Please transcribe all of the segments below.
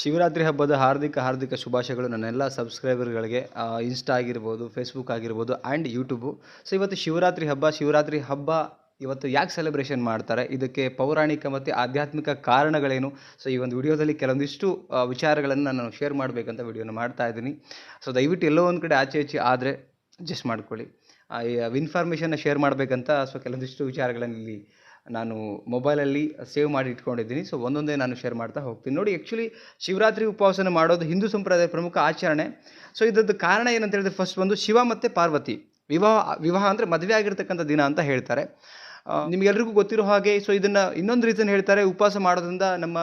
ಶಿವರಾತ್ರಿ ಹಬ್ಬದ ಹಾರ್ದಿಕ ಹಾರ್ದಿಕ ಶುಭಾಶಯಗಳು ನನ್ನೆಲ್ಲ ಸಬ್ಸ್ಕ್ರೈಬರ್ಗಳಿಗೆ ಇನ್ಸ್ಟಾ ಆಗಿರ್ಬೋದು ಫೇಸ್ಬುಕ್ ಆಗಿರ್ಬೋದು ಆ್ಯಂಡ್ ಯೂಟ್ಯೂಬು ಸೊ ಇವತ್ತು ಶಿವರಾತ್ರಿ ಹಬ್ಬ ಶಿವರಾತ್ರಿ ಹಬ್ಬ ಇವತ್ತು ಯಾಕೆ ಸೆಲೆಬ್ರೇಷನ್ ಮಾಡ್ತಾರೆ? ಇದಕ್ಕೆ ಪೌರಾಣಿಕ ಮತ್ತು ಆಧ್ಯಾತ್ಮಿಕ ಕಾರಣಗಳೇನು? ಸೊ ಈ ಒಂದು ವಿಡಿಯೋದಲ್ಲಿ ಕೆಲವೊಂದಿಷ್ಟು ವಿಚಾರಗಳನ್ನು ನಾನು ಶೇರ್ ಮಾಡಬೇಕಂತ ವಿಡಿಯೋನ ಮಾಡ್ತಾ ಇದ್ದೀನಿ. ಸೊ ದಯವಿಟ್ಟು ಎಲ್ಲೋ ಒಂದು ಕಡೆ ಆಚೆ ಈಚೆ ಆದರೆ ಅಡ್ಜಸ್ಟ್ ಮಾಡ್ಕೊಳ್ಳಿ. ಇನ್ಫಾರ್ಮೇಷನ್ನ ಶೇರ್ ಮಾಡಬೇಕಂತ ಸೊ ಕೆಲವೊಂದಿಷ್ಟು ವಿಚಾರಗಳನ್ನು ಇಲ್ಲಿ ನಾನು ಮೊಬೈಲಲ್ಲಿ ಸೇವ್ ಮಾಡಿ ಇಟ್ಕೊಂಡಿದ್ದೀನಿ. ಸೊ ಒಂದೊಂದೇ ನಾನು ಶೇರ್ ಮಾಡ್ತಾ ಹೋಗ್ತೀನಿ. ನೋಡಿ ಆ್ಯಕ್ಚುಲಿ ಶಿವರಾತ್ರಿ ಉಪವಾಸನ ಮಾಡೋದು ಹಿಂದೂ ಸಂಪ್ರದಾಯದ ಪ್ರಮುಖ ಆಚರಣೆ. ಸೊ ಇದ್ದದ್ದು ಕಾರಣ ಏನಂತ ಹೇಳಿದ್ರೆ ಫಸ್ಟ್ ಒಂದು ಶಿವ ಮತ್ತು ಪಾರ್ವತಿ. ವಿವಾಹ ವಿವಾಹ ಅಂದರೆ ಮದುವೆ ಆಗಿರ್ತಕ್ಕಂಥ ದಿನ ಅಂತ ಹೇಳ್ತಾರೆ. ನಿಮಗೆಲ್ರಿಗೂ ಗೊತ್ತಿರೋ ಹಾಗೆ ಸೊ ಇದನ್ನು ಇನ್ನೊಂದು ರೀಸನ್ ಹೇಳ್ತಾರೆ, ಉಪವಾಸ ಮಾಡೋದ್ರಿಂದ ನಮ್ಮ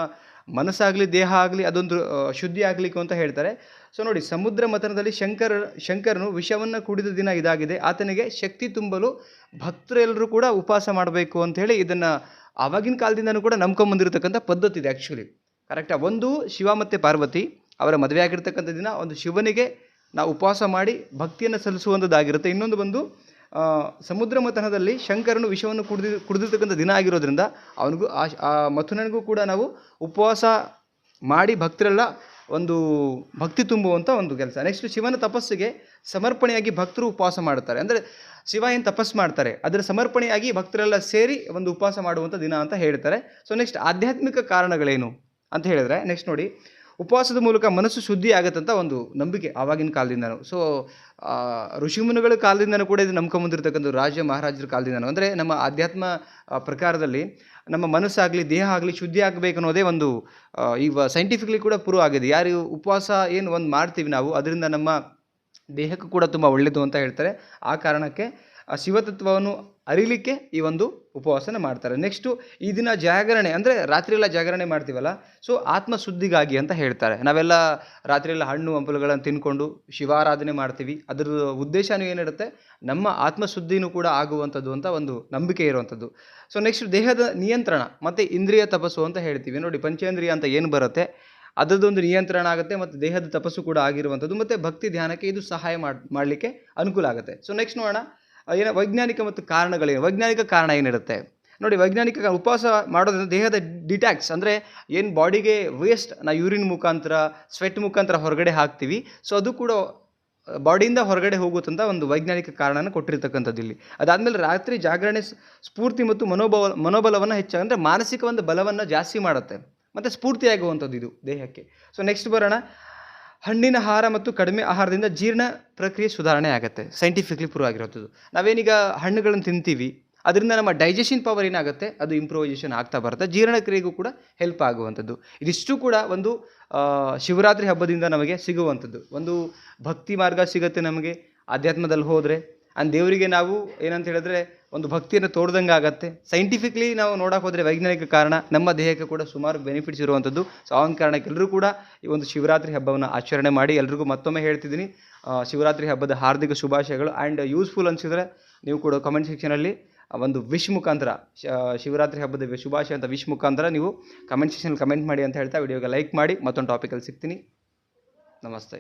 ಮನಸ್ಸಾಗಲಿ, ದೇಹ ಆಗಲಿ, ಅದೊಂದು ಶುದ್ಧಿ ಆಗಲಿಕ್ಕೆ ಅಂತ ಹೇಳ್ತಾರೆ. ಸೊ ನೋಡಿ, ಸಮುದ್ರ ಮಥನದಲ್ಲಿ ಶಂಕರ, ಶಂಕರನು ವಿಷವನ್ನು ಕುಡಿದ ದಿನ ಇದಾಗಿದೆ. ಆತನಿಗೆ ಶಕ್ತಿ ತುಂಬಲು ಭಕ್ತರೆಲ್ಲರೂ ಕೂಡ ಉಪವಾಸ ಮಾಡಬೇಕು ಅಂತ ಹೇಳಿ ಇದನ್ನು ಆವಾಗಿನ ಕಾಲದಿಂದನೂ ಕೂಡ ನಂಬ್ಕೊಂಬಂದಿರತಕ್ಕಂಥ ಪದ್ಧತಿ ಇದೆ ಆ್ಯಕ್ಚುಲಿ ಕರೆಕ್ಟಾ ಒಂದು ಶಿವ ಮತ್ತು ಪಾರ್ವತಿ, ಅವರ ಮದುವೆ ಆಗಿರ್ತಕ್ಕಂಥ ದಿನ ಒಂದು ಶಿವನಿಗೆ ನಾವು ಉಪವಾಸ ಮಾಡಿ ಭಕ್ತಿಯನ್ನು ಸಲ್ಲಿಸುವಂಥದ್ದಾಗಿರುತ್ತೆ. ಇನ್ನೊಂದು ಬಂದು ಸಮುದ್ರ ಮಥನದಲ್ಲಿ ಶಂಕರನು ವಿಷವನ್ನು ಕುಡಿದಿ, ಕುಡಿದಿರ್ತಕ್ಕಂಥ ದಿನ ಆಗಿರೋದ್ರಿಂದ ಅವನಿಗೂ ಆ ಮಥುನನಿಗೂ ಕೂಡ ನಾವು ಉಪವಾಸ ಮಾಡಿ ಭಕ್ತರೆಲ್ಲ ಒಂದು ಭಕ್ತಿ ತುಂಬುವಂಥ ಒಂದು ಕೆಲಸ. ನೆಕ್ಸ್ಟ್ ಶಿವನ ತಪಸ್ಸಿಗೆ ಸಮರ್ಪಣೆಯಾಗಿ ಭಕ್ತರು ಉಪವಾಸ ಮಾಡ್ತಾರೆ ಅಂದರೆ ಶಿವ ಏನು ತಪಸ್ಸು ಮಾಡ್ತಾರೆ? ಅದರ ಸಮರ್ಪಣೆಯಾಗಿ ಭಕ್ತರೆಲ್ಲ ಸೇರಿ ಒಂದು ಉಪವಾಸ ಮಾಡುವಂಥ ದಿನ ಅಂತ ಹೇಳ್ತಾರೆ. ಸೊ ನೆಕ್ಸ್ಟ್ ಆಧ್ಯಾತ್ಮಿಕ ಕಾರಣಗಳೇನು ಅಂತ ಹೇಳಿದ್ರೆ ನೆಕ್ಸ್ಟ್ ನೋಡಿ ಉಪವಾಸದ ಮೂಲಕ ಮನಸ್ಸು ಶುದ್ಧಿ ಆಗತ್ತಂತ ಒಂದು ನಂಬಿಕೆ ಆವಾಗಿನ ಕಾಲದಿಂದನೂ. ಸೊ ಋಷಿಮುನಿಗಳ ಕಾಲದಿಂದನೂ ಕೂಡ ಇದು ನಂಬ್ಕೊಂಬಂದಿರ್ತಕ್ಕಂಥ ರಾಜ ಮಹಾರಾಜರ ಕಾಲದಿಂದನೂ. ಅಂದರೆ ನಮ್ಮ ಆಧ್ಯಾತ್ಮ ಪ್ರಕಾರದಲ್ಲಿ ನಮ್ಮ ಮನಸ್ಸಾಗಲಿ, ದೇಹ ಆಗಲಿ ಶುದ್ಧಿ ಆಗಬೇಕು ಅನ್ನೋದೇ ಒಂದು ಈ ಸೈಂಟಿಫಿಕ್ಲಿ ಕೂಡ ಪ್ರೂವ್ ಆಗಿದೆ. ಯಾರು ಉಪವಾಸ ಏನು ಒಂದು ಮಾಡ್ತೀವಿ ನಾವು, ಅದರಿಂದ ನಮ್ಮ ದೇಹಕ್ಕೂ ಕೂಡ ತುಂಬ ಒಳ್ಳೆಯದು ಅಂತ ಹೇಳ್ತಾರೆ. ಆ ಕಾರಣಕ್ಕೆ ಆ ಶಿವತತ್ವವನ್ನು ಅರಿಲಿಕ್ಕೆ ಈ ಒಂದು ಉಪವಾಸನ ಮಾಡ್ತಾರೆ. ನೆಕ್ಸ್ಟು ಈ ದಿನ ಜಾಗರಣೆ ಅಂದರೆ ರಾತ್ರಿಯೆಲ್ಲ ಜಾಗರಣೆ ಮಾಡ್ತೀವಲ್ಲ ಸೊ ಆತ್ಮಶುದ್ಧಿಗಾಗಿ ಅಂತ ಹೇಳ್ತಾರೆ. ನಾವೆಲ್ಲ ರಾತ್ರಿಯೆಲ್ಲ ಹಣ್ಣು, ಹಂಪಲುಗಳನ್ನು ತಿನ್ಕೊಂಡು ಶಿವಾರಾಧನೆ ಮಾಡ್ತೀವಿ. ಅದರ ಉದ್ದೇಶನೂ ಏನಿರುತ್ತೆ? ನಮ್ಮ ಆತ್ಮಶುದ್ಧಿನೂ ಕೂಡ ಆಗುವಂಥದ್ದು ಅಂತ ಒಂದು ನಂಬಿಕೆ ಇರುವಂಥದ್ದು. ಸೊ ನೆಕ್ಸ್ಟ್ ದೇಹದ ನಿಯಂತ್ರಣ, ಮತ್ತು ಇಂದ್ರಿಯ ತಪಸ್ಸು ಅಂತ ಹೇಳ್ತೀವಿ. ನೋಡಿ, ಪಂಚೇಂದ್ರಿಯ ಅಂತ ಏನು ಬರುತ್ತೆ? ಅದರದ್ದೊಂದು ನಿಯಂತ್ರಣ ಆಗುತ್ತೆ ಮತ್ತು ದೇಹದ ತಪಸ್ಸು ಕೂಡ ಆಗಿರುವಂಥದ್ದು, ಮತ್ತು ಭಕ್ತಿ ಧ್ಯಾನಕ್ಕೆ ಇದು ಸಹಾಯ ಮಾಡಿ, ಮಾಡಲಿಕ್ಕೆ ಅನುಕೂಲ ಆಗುತ್ತೆ. ಸೊ ನೆಕ್ಸ್ಟ್ ನೋಡೋಣ. ಏನು ವೈಜ್ಞಾನಿಕ ಮತ್ತು ಕಾರಣಗಳೇನು ವೈಜ್ಞಾನಿಕ ಕಾರಣ ಏನಿರುತ್ತೆ? ನೋಡಿ, ವೈಜ್ಞಾನಿಕ ಉಪವಾಸ ಮಾಡೋದ್ರಿಂದ ದೇಹದ ಡಿಟ್ಯಾಕ್ಸ್ ಅಂದರೆ ಏನು ಬಾಡಿಗೆ ವೇಸ್ಟ್ ನಾವು ಯೂರಿನ್ ಮುಖಾಂತರ ಸ್ವೆಟ್ ಮುಖಾಂತರ ಹೊರಗಡೆ ಹಾಕ್ತೀವಿ. ಸೊ ಅದು ಕೂಡ ಬಾಡಿಯಿಂದ ಹೊರಗಡೆ ಹೋಗುತ್ತಂತ ಒಂದು ವೈಜ್ಞಾನಿಕ ಕಾರಣನ ಕೊಟ್ಟಿರ್ತಕ್ಕಂಥದ್ದು ಇಲ್ಲಿ. ಅದಾದಮೇಲೆ ರಾತ್ರಿ ಜಾಗರಣೆ ಸ್ಫೂರ್ತಿ ಮತ್ತು ಮನೋಬಲ ಮನೋಬಲವನ್ನು ಹೆಚ್ಚಾಗ, ಅಂದರೆ ಮಾನಸಿಕ ಒಂದು ಬಲವನ್ನು ಜಾಸ್ತಿ ಮಾಡುತ್ತೆ. ಮತ್ತು ಸ್ಫೂರ್ತಿಯಾಗುವಂಥದ್ದು ಇದು ದೇಹಕ್ಕೆ. ಸೊ ನೆಕ್ಸ್ಟ್ ಬರೋಣ. ಹಣ್ಣಿನ ಆಹಾರ ಮತ್ತು ಕಡಿಮೆ ಆಹಾರದಿಂದ ಜೀರ್ಣ ಪ್ರಕ್ರಿಯೆ ಸುಧಾರಣೆ ಆಗುತ್ತೆ. ಸೈಂಟಿಫಿಕ್ಲಿ ಪ್ರೂವ್ ಆಗಿರೋದು ನಾವೇನೀಗ ಹಣ್ಣುಗಳನ್ನು ತಿಂತೀವಿ, ಅದರಿಂದ ನಮ್ಮ ಡೈಜೆಷನ್ ಪವರ್ ಏನಾಗುತ್ತೆ? ಅದು ಇಂಪ್ರೂವೈಸೇಷನ್ ಆಗ್ತಾ ಬರುತ್ತೆ. ಜೀರ್ಣಕ್ರಿಯೆಗೂ ಕೂಡ ಹೆಲ್ಪ್ ಆಗುವಂಥದ್ದು. ಇದಿಷ್ಟು ಕೂಡ ಒಂದು ಶಿವರಾತ್ರಿ ಹಬ್ಬದಿಂದ ನಮಗೆ ಸಿಗುವಂಥದ್ದು. ಒಂದು ಭಕ್ತಿ ಮಾರ್ಗ ಸಿಗುತ್ತೆ ನಮಗೆ. ಆಧ್ಯಾತ್ಮದಲ್ಲಿ ಹೋದರೆ ಆ್ಯಂಡ್ ದೇವರಿಗೆ ನಾವು ಏನಂತ ಹೇಳಿದ್ರೆ ಒಂದು ಭಕ್ತಿಯನ್ನು ತೋರ್ದಂಗೆ ಆಗುತ್ತೆ. ಸೈಂಟಿಫಿಕ್ಲಿ ನಾವು ನೋಡೋಕೆ ಹೋದರೆ ವೈಜ್ಞಾನಿಕ ಕಾರಣ ನಮ್ಮ ದೇಹಕ್ಕೆ ಕೂಡ ಸುಮಾರು ಬೆನಿಫಿಟ್ಸ್ ಇರುವಂಥದ್ದು. ಸೊ ಆ ಒಂದು ಕಾರಣಕ್ಕೆ ಎಲ್ಲರೂ ಕೂಡ ಈ ಒಂದು ಶಿವರಾತ್ರಿ ಹಬ್ಬವನ್ನು ಆಚರಣೆ ಮಾಡಿ ಎಲ್ರಿಗೂ ಮತ್ತೊಮ್ಮೆ ಹೇಳ್ತಿದ್ದೀನಿ. ಶಿವರಾತ್ರಿ ಹಬ್ಬದ ಹಾರ್ದಿಕ ಶುಭಾಶಯಗಳು ಆ್ಯಂಡ್ ಯೂಸ್ಫುಲ್ ಅನಿಸಿದ್ರೆ ನೀವು ಕೂಡ ಕಮೆಂಟ್ ಸೆಕ್ಷನಲ್ಲಿ ಒಂದು ವಿಶ್ ಮುಖಾಂತರ ಶಿವರಾತ್ರಿ ಹಬ್ಬದ ಶುಭಾಶಯ ಅಂತ ವಿಶ್ ಮುಖಾಂತರ ನೀವು ಕಮೆಂಟ್ ಸೆಕ್ಷನ್ ಕಮೆಂಟ್ ಮಾಡಿ ಅಂತ ಹೇಳ್ತಾ ವಿಡಿಯೋಗೆ ಲೈಕ್ ಮಾಡಿ ಮತ್ತೊಂದು ಟಾಪಿಕಲ್ಲಿ ಸಿಗ್ತೀನಿ. ನಮಸ್ತೆ.